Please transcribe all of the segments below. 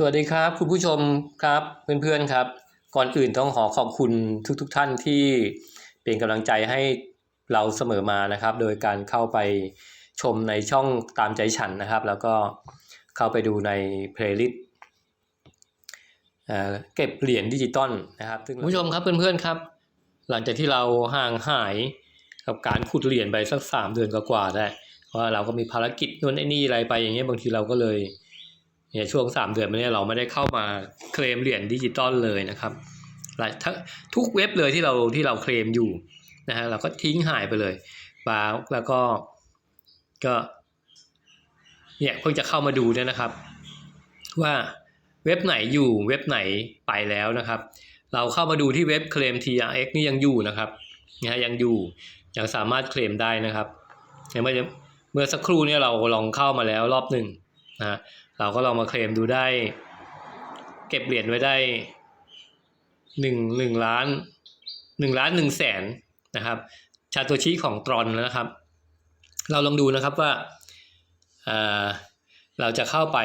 สวัสดีครับคุณผู้ชมครับเพื่อนๆครับ ก่อนอื่นต้องขอขอบคุณทุกๆทท่านที่เป็นกำลังใจให้เราเสมอมานะครับ โดยการเข้าไปชมในช่องตามใจฉันนะครับ แล้วก็เข้าไปดูในเพลย์ลิสต์เก็บเหรียญดิจิตอลนะครับคุณผู้ชมครับเพื่อนๆครับ หลังจากที่เราห่างหายกับการขุดเหรียญไปสักสามเดือนกว่าๆได้เพราะว่าเราก็มีภารกิจนู่นไอ้นี่อะไรไปอย่างเงี้ยบางทีเราก็เลย เนี่ยช่วงสามเดือนมาเนี่ยเราไม่ได้เข้ามาเคลมเหรียญดิจิตอลเลยนะครับหลายทุกเว็บเลยที่เราที่เราเคลมอยู่นะฮะเราก็ทิ้งหายไปเลยบาแล้วก็ก็เนี่ยเพิ่งจะเข้ามาดูเนี่ยนะครับ ว่าเว็บไหนอยู่เว็บไหนไปแล้วนะครับ เราเข้ามาดูที่เว็บเคลม TRX นี่ยังอยู่นะครับนะฮะยังอยู่ยังสามารถเคลมได้นะครับเมื่อเมื่อสักครู่เนี่ยเราลองเข้ามาแล้วรอบหนึ่งนะ เราก็ลองมาเคลมดูได้ เก็บเหรียญไว้ได้หนึ่งหนึ่งล้านหนึ่งล้านหนึ่งแสนนะครับชาโตชิของตรอนนะครับ เราลองดูนะครับว่าเอ่อเราจะเข้าไป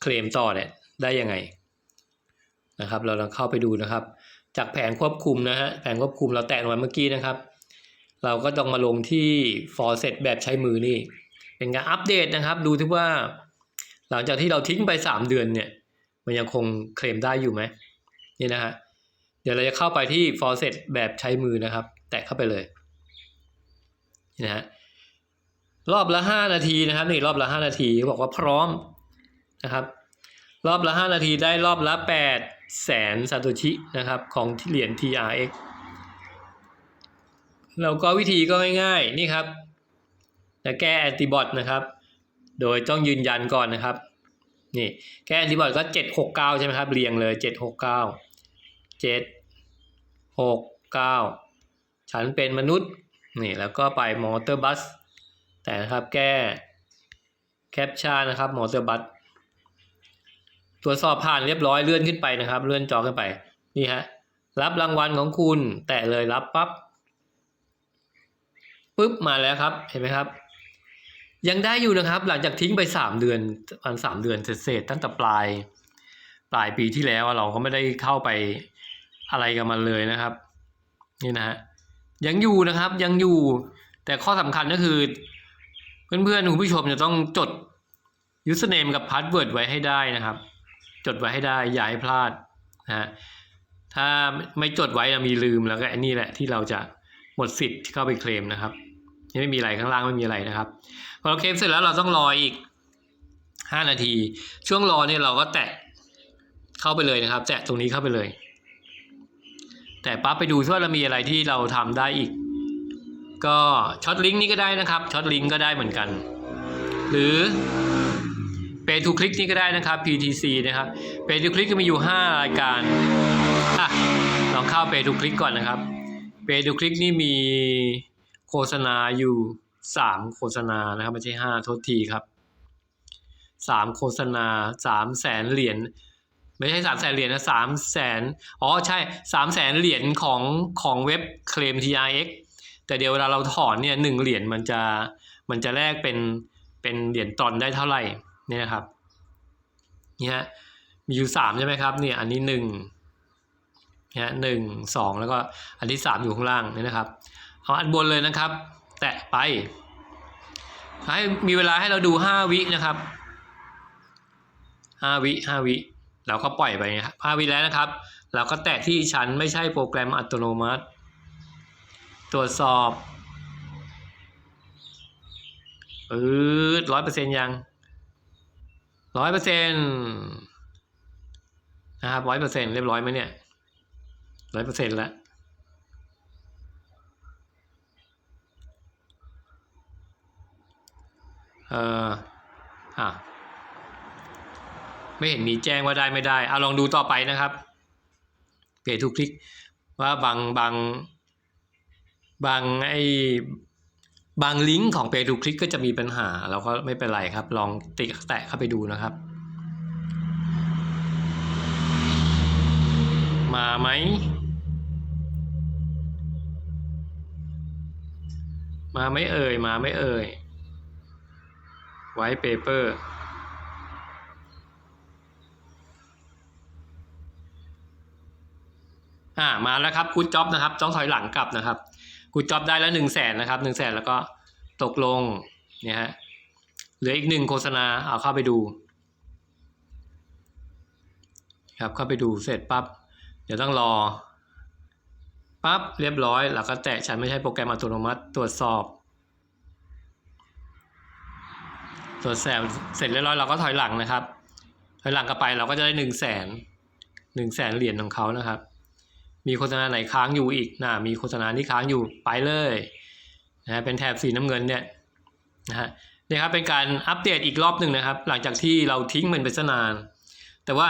เคลมต่อเนี่ยได้ยังไงนะครับ เราลองเข้าไปดูนะครับ จากแผงควบคุมนะฮะแผงควบคุมเราแตะลงมาเมื่อกี้นะครับ เราก็ต้องมาลงที่ faucet แบบใช้มือนี่ เป็นการอัปเดตนะครับ ดูที่ว่า หลังจากที่เราทิ้งไปสามเดือนเนี่ย มันยังคงเคลมได้อยู่ไหมนี่นะฮะเดี๋ยวเราจะเข้าไปที่ faucet แบบใช้มือนะครับ แตะเข้าไปเลยนี่นะฮะรอบละห้านาทีนะครับนี่รอบละห้านาทีเขาบอกว่าพร้อมนะครับ รอบละห้านาทีได้รอบละแปดแสนซาโตชินะครับของเหรียญ TRX แล้วก็วิธีก็ง่ายๆนี่ครับจะแก้แอนติบอทนะครับ โดยต้องยืนยันก่อนนะครับ นี่แค่แอนติบอดก็เจ็ดหกเก้าใช่ไหมครับ เรียงเลยเจ็ดหกเก้าเจ็ดหกเก้าฉันเป็นมนุษย์ นี่แล้วก็ไปมอเตอร์บัส แต่นะครับแก้แคปชั่นนะครับมอเตอร์บัสตรวจสอบผ่านเรียบร้อยเลื่อนขึ้นไปนะครับ เลื่อนจอขึ้นไปนี่ฮะรับรางวัลของคุณ แตะเลยรับปั๊บปุ๊บมาแล้วครับเห็นไหมครับ ยังได้อยู่นะครับ หลังจากทิ้งไปสามเดือนประมาณสามเดือนเศษๆตั้งแต่ปลาย ปลายปีที่แล้วเราก็ไม่ได้เข้าไปอะไรกับมันเลยนะครับ นี่นะฮะยังอยู่นะครับยังอยู่ แต่ข้อสำคัญก็คือ เพื่อนๆคุณผู้ชมจะต้องจด username กับ password ไว้ให้ได้นะครับ จดไว้ให้ได้อย่าให้พลาดนะฮะถ้าไม่จดไว้นะมีลืมแล้วก็อันนี้แหละที่เราจะหมดสิทธิ์ที่เข้าไปเคลมนะครับ ไม่มีอะไรข้างล่างไม่มีอะไรนะครับ พอเราเคลมเสร็จแล้วเราต้องรออีกห้านาที ช่วงรอเนี่ยเราก็แตะเข้าไปเลยนะครับ แตะตรงนี้เข้าไปเลย แต่ปั๊บไปดูว่าเรามีอะไรที่เราทำได้อีก ก็ช็อตลิงก์นี้ก็ได้นะครับช็อตลิงก์ก็ได้เหมือนกัน หรือ Pay to Click นี่ก็ได้นะครับ PTC นะครับ Pay to Click ก็มีอยู่ 5 รายการอะลองเข้า Pay to Click ก่อนนะครับ Pay to Click นี่มี โฆษณาอยู่สามโฆษณานะครับไม่ใช่ห้าโทษทีครับสามโฆษณาสามแสนเหรียญไม่ใช่สามแสนเหรียญนะสามแสนอ๋อใช่สามแสนเหรียญของของเว็บเคลม TRX แต่เดี๋ยวเวลาเราถอนเนี่ยหนึ่งเหรียญมันจะมันจะแลกเป็นเป็นเหรียญตอนได้เท่าไหร่เนี่ยนะครับเนี่ยมีอยู่สามใช่ไหมครับเนี่ยอันนี้หนึ่งเนี่ยหนึ่งสองแล้วก็อันที่สามอยู่ข้างล่างเนี่ยนะครับ เอาอันบนเลยนะครับ แตะไป ให้มีเวลาให้เราดูห้าวินะครับห้าวิห้าวิ เราก็ปล่อยไปนะครับห้าวิแล้วนะครับ เราก็แตะที่ชั้นไม่ใช่โปรแกรมอัตโนมัติ ตรวจสอบอืดร้อยเปอร์เซ็นยังร้อยเปอร์เซ็นนะครับร้อยเปอร์เซ็นเรียบร้อยไหมเนี่ยร้อยเปอร์เซ็นแล้ว เอออะไม่เห็นมีแจ้งว่าได้ไม่ได้เอาลองดูต่อไปนะครับเพจทุกคลิกว่าบางบางบางไอ้บางลิงก์ของเพจทุกคลิกก็จะมีปัญหาเราก็ไม่เป็นไรครับ ลองติแตะเข้าไปดูนะครับ มาไหมมาไม่เอ่ยมาไม่เอ่ย ไว้เปเปอร์อ่ามาแล้วครับกูจ็อบนะครับจ้องถอยหลังกลับนะครับกูจ็อบได้แล้วหนึ่งแสนนะครับหนึ่งแสนแล้วก็ตกลงเนี่ยฮะเหลืออีกหนึ่งโฆษณาเอาเข้าไปดู ครับเข้าไปดูเสร็จปับ๊บเดี๋ยวต้องรอปับ๊บเรียบร้อย แล้วก็แตะฉันไม่ใช่โปรแกรมอัตโนมัติตรวจสอบ ตรวจสบเสร็จเรียบร้อยเราก็ถอยหลังนะครับ ถอยหลังกลับไปเราก็จะได้หนึ่งแสนหนึ่งแสนเหรียญของเขานะครับ มีโฆษณาไหนค้างอยู่อีกนะมีโฆษณาที่ค้างอยู่ไปเลยนะฮะเป็นแถบสีน้ำเงินเนี่ยนะฮะนี่ครับเป็นการอัปเดตอีกรอบหนึ่งนะครับ หลังจากที่เราทิ้งมันไปซะนาน แต่ว่า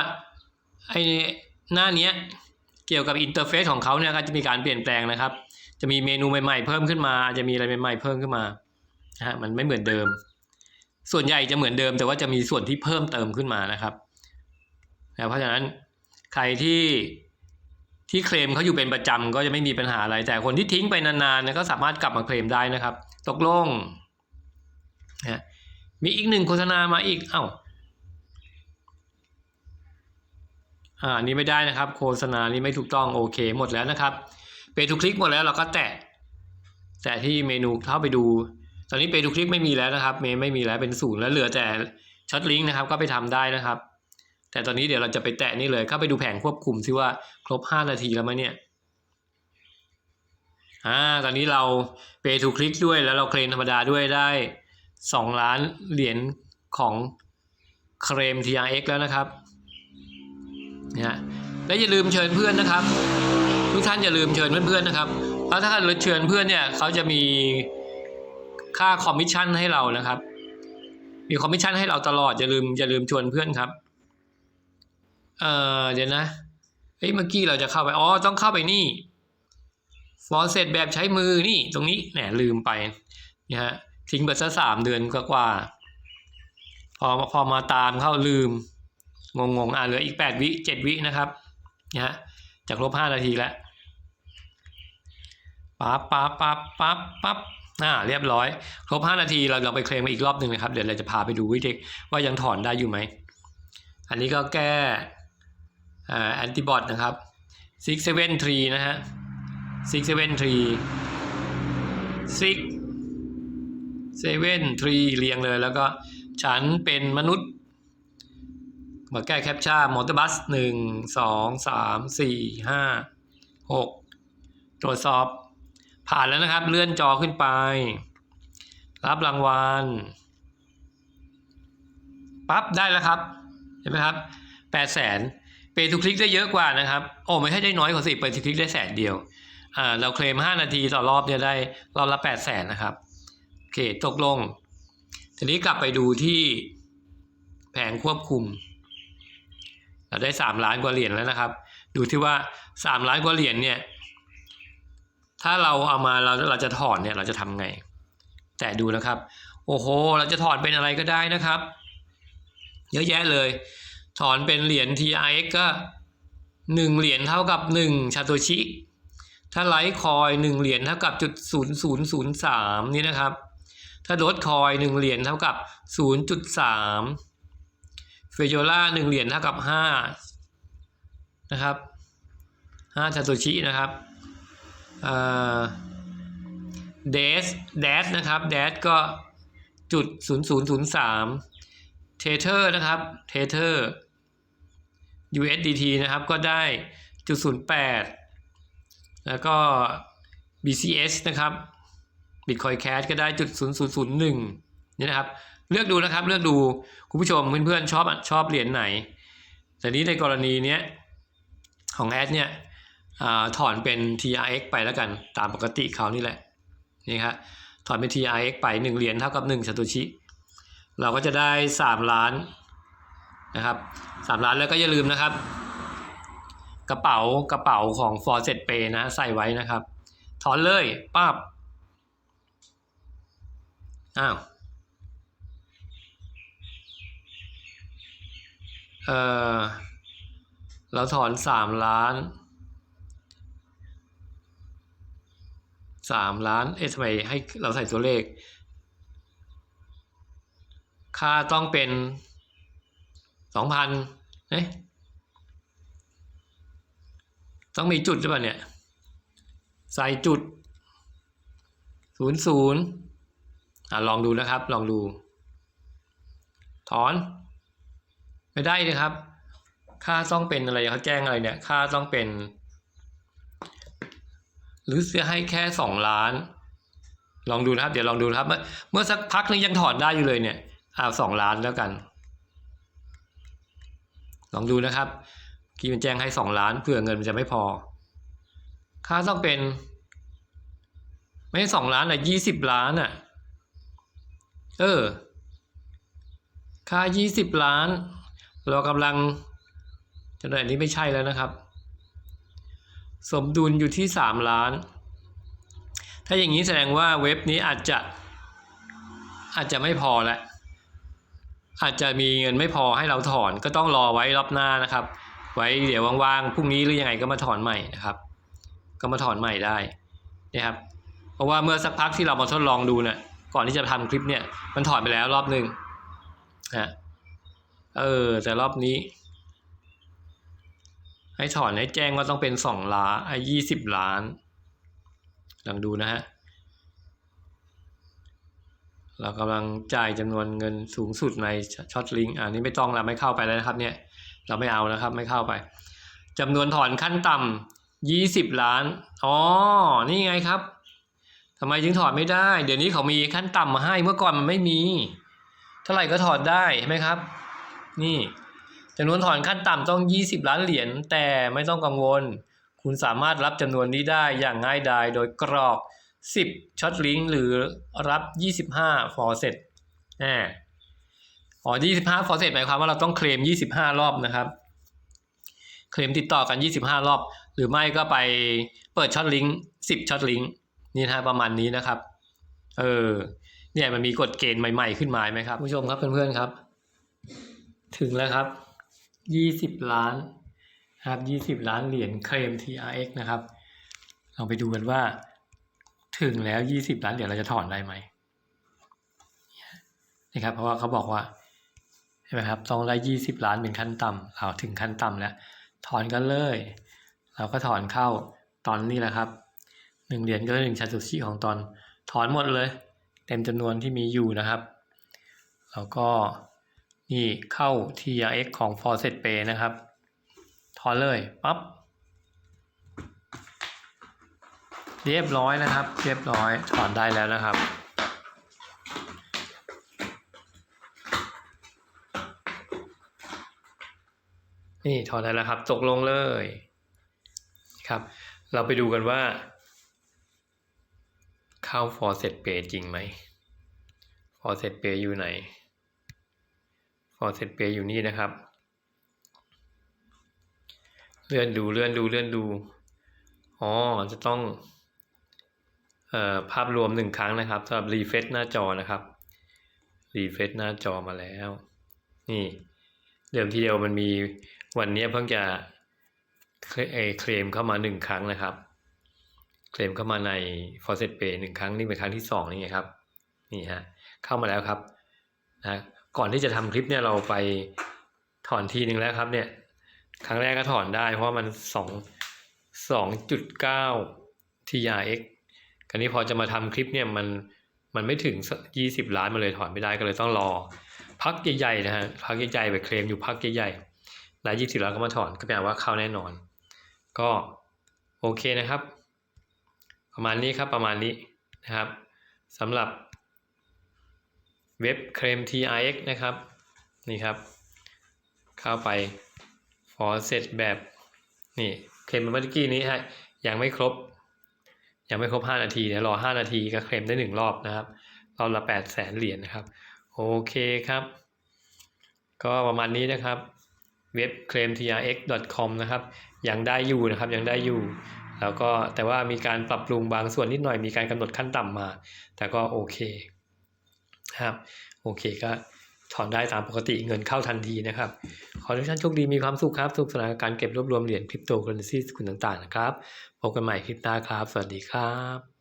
ไอ้หน้านี้เกี่ยวกับอินเทอร์เฟซของเขาเนี่ยก็จะมีการเปลี่ยนแปลงนะครับ จะมีเมนูใหม่ๆเพิ่มขึ้นมา จะมีอะไรใหม่ๆเพิ่มขึ้นมานะฮะมันไม่เหมือนเดิม ส่วนใหญ่จะเหมือนเดิม แต่ว่าจะมีส่วนที่เพิ่มเติมขึ้นมานะครับนะเพราะฉะนั้นใครที่ที่เคลมเขาอยู่เป็นประจำก็จะไม่มีปัญหาอะไร แต่คนที่ทิ้งไปนานๆเนี่ยก็สามารถกลับมาเคลมได้นะครับ ตกลงนะมีอีกหนึ่งโฆษณามาอีกเอ้าอ่านี้ไม่ได้นะครับ โฆษณานี้ไม่ถูกต้องโอเคหมดแล้วนะครับเปทูคลิกหมดแล้วเราก็แตะ แตะที่เมนูเข้าไปดู ตอนนี้เปทูคลิกไม่มีแล้วนะครับเมไม่มีแล้วเป็นศูนย์แล้วเหลือแต่ช็อตลิงก์นะครับก็ไปทำได้นะครับ แต่ตอนนี้เดี๋ยวเราจะไปแตะนี่เลยเข้าไปดูแผงควบคุมซิว่าครบ 5 นาทีแล้วไหมเนี่ยอ่าตอนนี้เรา pay to click ด้วยแล้วเราเคลมธรรมดาด้วยได้ 2 ล้านเหรียญของเคลม TRX แล้วนะครับเนี่ยและอย่าลืมเชิญเพื่อนนะครับ ทุกท่านอย่าลืมเชิญเพื่อนๆนะครับ เพราะถ้าเราเชิญเพื่อนเนี่ยเขาจะมี ค่าคอมมิชชั่นให้เรานะครับ มีคอมมิชชั่นให้เราตลอดอย่าลืมอย่าลืมชวนเพื่อนครับ เอ่อเดี๋ยวนะเฮ้ยเมื่อกี้เราจะเข้าไปอ๋อต้องเข้าไปนี่ฟอร์เซตแบบใช้มือนี่ตรงนี้แหมลืมไปนี่ฮะทิ้งไปซะสามเดือนกว่าพอพอมาตามเข้าลืมงงงอะเหลืออีกแปดวิเจ็ดวินะครับนี่ยฮะจากลบห้านาทีแล้วปั๊บปั๊บปั๊บปั๊บปั๊บ อ่าเรียบร้อย ครบห้านาทีเราเราไปเคลมอีกรอบหนึ่งนะครับ เดี๋ยวเราจะพาไปดูวิธีว่ายังถอนได้อยู่ไหม อันนี้ก็แก้อ่าแอนติบอดนะครับ six seven three นะฮะ six seven three six seven three เรียงเลยแล้วก็ฉันเป็นมนุษย์ มาแก้แคปชั่นมอเตอร์บัสหนึ่งสองสามสี่ห้าหกตรวจสอบ ผ่านแล้วนะครับ เลื่อนจอขึ้นไป รับรางวัลปั๊บได้แล้วครับเห็นไหมครับแปดแสนเปย์ทุกคลิกได้เยอะกว่านะครับโอ้ไม่ใช่ได้น้อยกว่าสิเปย์ทุกคลิกได้แสนเดียวอ่าเราเคลมห้านาทีต่อรอบเนี่ยได้รอบละแปดแสนนะครับโอเคตกลง ทีนี้กลับไปดูที่แผงควบคุม เราได้สามล้านกว่าเหรียญแล้วนะครับ ดูที่ว่าสามล้านกว่าเหรียญเนี่ย ถ้าเราเอามาเราเราจะถอนเนี่ยเราจะทำไง แต่ดูนะครับ โอ้โห เราจะถอนเป็นอะไรก็ได้นะครับ เยอะแยะเลย ถอนเป็นเหรียญ TRX ก็หนึ่งเหรียญเท่ากับหนึ่งชาโตชิ ถ้าไลท์คอยหนึ่งเหรียญเท่ากับจุดศูนย์ศูนย์ศูนย์สามนี่นะครับ ถ้าลดคอยหนึ่งเหรียญเท่ากับศูนย์จุดสามเฟโยล่าหนึ่งเหรียญเท่ากับห้านะครับห้าชาโตชินะครับ เดสเดสนะครับเดสก็จุดศูนย์ศูนย์ศูนย์สามเทเทอร์นะครับเทเทอร์ USDT นะครับก็ได้จุดศูนย์แปดแล้วก็ BCS นะครับ Bitcoin Cash ก็ได้จุดศูนย์ศูนย์ศูนย์หนึ่งนี่นะครับ เลือกดูนะครับเลือกดูคุณผู้ชมเพื่อนๆชอบชอบเหรียญไหน แต่นี้ในกรณีเนี้ยของแอดเนี่ย อถอนเป็น TRX ไปแล้วกันตามปกติเขานี่แหละนี่ครับถอนเป็น TRX ไป 1 เหรียญเท่ากับ1ซาโตชิ เราก็จะได้ 3 ล้านนะครับ3ล้านแล้วก็อย่าลืมนะครับ กระเป๋ากระเป๋าของ f o r s e t Pay นะใส่ไว้นะครับ ถอนเลยป้าบอ้าวเออเราถอนสามล้าน สามล้าน เอ๊ะทำไมให้เราใส่ตัวเลข ค่าต้องเป็นสองพันเอ๊ะต้องมีจุดหรือเปล่าเนี่ย ใส่จุดศูนย์ศูนย์อะลองดูนะครับ ลองดู ถอน ไม่ได้นะครับ ค่าต้องเป็นอะไรเขาแจ้งอะไรเนี่ย ค่าต้องเป็น หรือจะให้แค่สองล้าน ลองดูนะครับ เดี๋ยวลองดูนะครับ เมื่อเมื่อสักพักนึงยังถอนได้อยู่เลยเนี่ยเอาสองล้านแล้วกัน ลองดูนะครับกี่มันแจ้งให้สองล้านเผื่อเงินมันจะไม่พอ ค่าต้องเป็น ไม่สองล้านอะยี่สิบล้านอะ เออ ค่ายี่สิบล้าน เรากำลังจะได้อันนี้ไม่ใช่แล้วนะครับ สมดุลอยู่ที่สามล้าน ถ้าอย่างนี้แสดงว่าเว็บนี้อาจจะอาจจะไม่พอแล้วอาจจะมีเงินไม่พอให้เราถอนก็ต้องรอไว้รอบหน้านะครับ ไว้เดี๋ยวว่างๆพรุ่งนี้หรือยังไงก็มาถอนใหม่นะครับ ก็มาถอนใหม่ได้นะครับ เพราะว่าเมื่อสักพักที่เรามาทดลองดูเนี่ยก่อนที่จะทำคลิปเนี่ยมันถอนไปแล้วรอบหนึ่งนะเออแต่รอบนี้ ให้ถอนให้แจ้งว่าต้องเป็นสองล้านไอ้ยี่สิบล้านลองดูนะฮะ เรากำลังจ่ายจำนวนเงินสูงสุดในช็อตลิงก์อันนี้ไม่ต้องแล้วไม่เข้าไปแล้วนะครับเนี่ย เราไม่เอานะครับไม่เข้าไปจำนวนถอนขั้นต่ำยี่สิบล้าน อ๋อ นี่ไงครับทำไมถึงถอนไม่ได้ เดี๋ยวนี้เขามีขั้นต่ำมาให้ เมื่อก่อนมันไม่มี เท่าไหร่ก็ถอนได้เห็นไหมครับ นี่ จำนวนถอนขั้นต่ำต้องยี่สิบล้านเหรียญแต่ไม่ต้องกังวล คุณสามารถรับจำนวนนี้ได้อย่างง่ายดายโดยกรอก 10ช็อตลิงก์หรือรับ 25 ฟอร์เซ็ตแหมอ๋อ25 ฟอร์เซ็ตหมายความว่าเราต้องเคลม 25 รอบนะครับ เคลมติดต่อกัน 25 รอบ หรือไม่ก็ไปเปิดช็อตลิงก์10ช็อตลิงก์นี่นะประมาณนี้นะครับ เออเนี่ยมันมีกฎเกณฑ์ใหม่ ๆ ขึ้นมาไหมครับผู้ชมครับเพื่อนๆครับ ถึงแล้วครับ 20ล้านนะครับ20ล้านเหรียญเคลม TRX นะครับ เราไปดูกันว่า ถึงแล้ว20ล้านเหรียญเราจะถอนได้ไหมนี่ครับเพราะว่าเขาบอกว่าเห็นไหมครับต้องได้20ล้านเป็นขั้นต่ำเราถึงขั้นต่ำแล้ว ถอนกันเลย เราก็ถอนเข้าตอนนี้แหละครับหนึ่งเหรียญก็ได้หนึ่งชันสุชิของตอนถอนหมดเลย เต็มจำนวนที่มีอยู่นะครับ แล้วก็ นี่เข้า TRX ของ f o r s e t Pay นะครับ ถอนเลยปั๊บ เรียบร้อยนะครับ เรียบร้อยถอนได้แล้วนะครับ นี่ถอนได้แล้วครับ ตกลงเลยครับ เราไปดูกันว่า เข้า for set pay จริงไหม for set pay อยู่ไหน for set pay อยู่นี่นะครับ เลื่อนดูเลื่อนดูเลื่อนดูอ๋อจะต้องเอ่อภาพรวมหนึ่งครั้งนะครับสำหรับรีเฟซหน้าจอนะครับรีเฟซหน้าจอมาแล้ว นี่เดิมทีเดียวมันมีวันนี้เพิ่งจะเคลเอ่อเคลมเข้ามาหนึ่งครั้งนะครับเคลมเข้ามาใน f o r s e t Pay หนึ่งครั้งนี่เป็นครั้งที่สองนี่ไงครับนี่ฮะเข้ามาแล้วครับนะ ก่อนที่จะทำคลิปเนี่ยเราไปถอนทีหนึ่งแล้วครับเนี่ย ครั้งแรกก็ถอนได้ เพราะมันสองสองจุดเก้า TRX คราวนี้พอจะมาทำคลิปเนี่ยมันมันไม่ถึงยี่สิบล้านมาเลยถอนไม่ได้ก็เลยต้องรอ พักใหญ่ๆนะฮะพักใหญ่ๆไปเคลมอยู่พักใหญ่ๆแล้วยี่สิบล้านก็มาถอนก็แปลว่าเข้าแน่นอน ก็โอเคนะครับ ประมาณนี้ครับประมาณนี้นะครับสำหรับ เว็บเคลม TRX นะครับ นี่ครับ เข้าไป ฟอร์เซตแบบ นี่เคลมเมื่อกี้นี้ฮะยังไม่ครบ ยังไม่ครบ 5 นาทีเดี๋ยวรอ 5 นาทีก็เคลมได้ 1 รอบนะครับรอบละ 8 0 0แสนเหรียญนะครับ โอเคครับ ก็ประมาณนี้นะครับเว็บ claimtrx.com นะครับยังได้อยู่นะครับยังได้อยู่ แล้วก็แต่ว่ามีการปรับปรุงบางส่วนนิดหน่อยมีการกำหนดขั้นต่ำมา แต่ก็โอเค ครับโอเคก็ถอนได้ตามปกติเงินเข้าทันทีนะครับ ขอให้ทุกท่านโชคดีมีความสุขครับ สุขสนานกับการเก็บรวบรวมเหรียญคริปโตเคอเรนซีสกุลต่างๆนะครับ พบกันใหม่คลิปหน้าครับ สวัสดีครับ